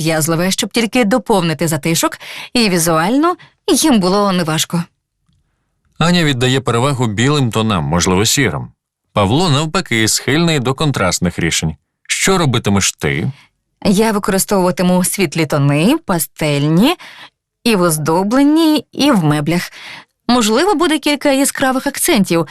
в'язливе, щоб тільки доповнити затишок, і візуально їм було неважко. Аня віддає перевагу білим тонам, можливо, сірим. Павло, навпаки, схильний до контрастних рішень. Що робитимеш ти? Я використовуватиму світлі тони, пастельні, і в оздобленні, і в меблях. Можливо, буде кілька яскравих акцентів,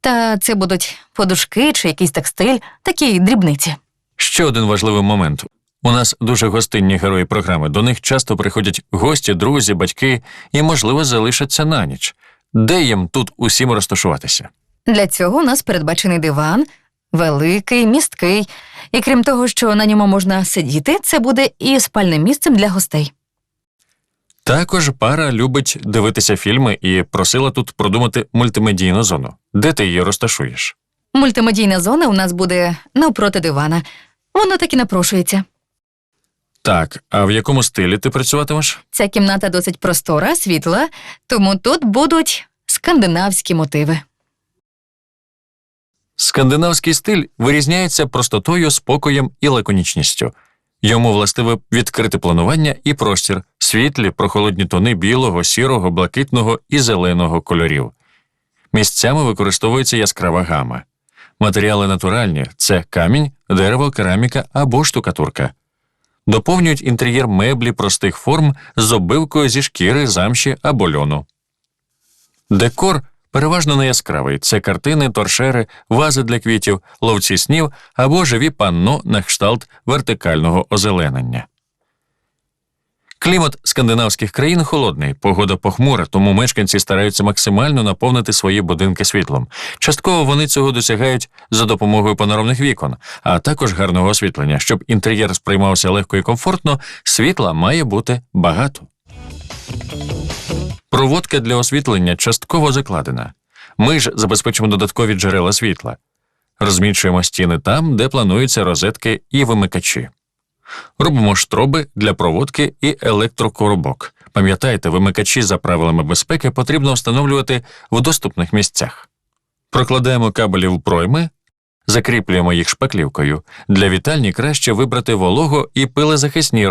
та це будуть подушки чи якийсь текстиль, такі дрібниці. Ще один важливий момент. У нас дуже гостинні герої програми. До них часто приходять гості, друзі, батьки і, можливо, залишаться на ніч. Де їм тут усім розташуватися? Для цього у нас передбачений диван, великий, місткий, і крім того, що на ньому можна сидіти, це буде і спальним місцем для гостей. Також пара любить дивитися фільми і просила тут продумати мультимедійну зону. Де ти її розташуєш? Мультимедійна зона у нас буде навпроти дивана. Воно так і напрошується. Так, а в якому стилі ти працюватимеш? Ця кімната досить простора, світла, тому тут будуть скандинавські мотиви. Скандинавський стиль вирізняється простотою, спокоєм і лаконічністю. Йому властиве відкрите планування і простір, світлі, прохолодні тони білого, сірого, блакитного і зеленого кольорів. Місцями використовується яскрава гама. Матеріали натуральні це камінь, дерево, кераміка або штукатурка. Доповнюють інтер'єр меблі простих форм з оббивкою зі шкіри, замші або льону. Декор переважно не яскравий. Це картини, торшери, вази для квітів, ловці снів або живі панно на кшталт вертикального озеленення. Клімат скандинавських країн холодний, погода похмура, тому мешканці стараються максимально наповнити свої будинки світлом. Частково вони цього досягають за допомогою панорамних вікон, а також гарного освітлення. Щоб інтер'єр сприймався легко і комфортно, світла має бути багато. Проводка для освітлення частково закладена. Ми ж забезпечимо додаткові джерела світла. Розміщуємо стіни там, де плануються розетки і вимикачі. Робимо штроби для проводки і електрокоробок. Пам'ятайте, вимикачі за правилами безпеки потрібно встановлювати в доступних місцях. Прокладаємо кабелі в пройми, закріплюємо їх шпаклівкою. Для вітальні краще вибрати волого і пилезахисні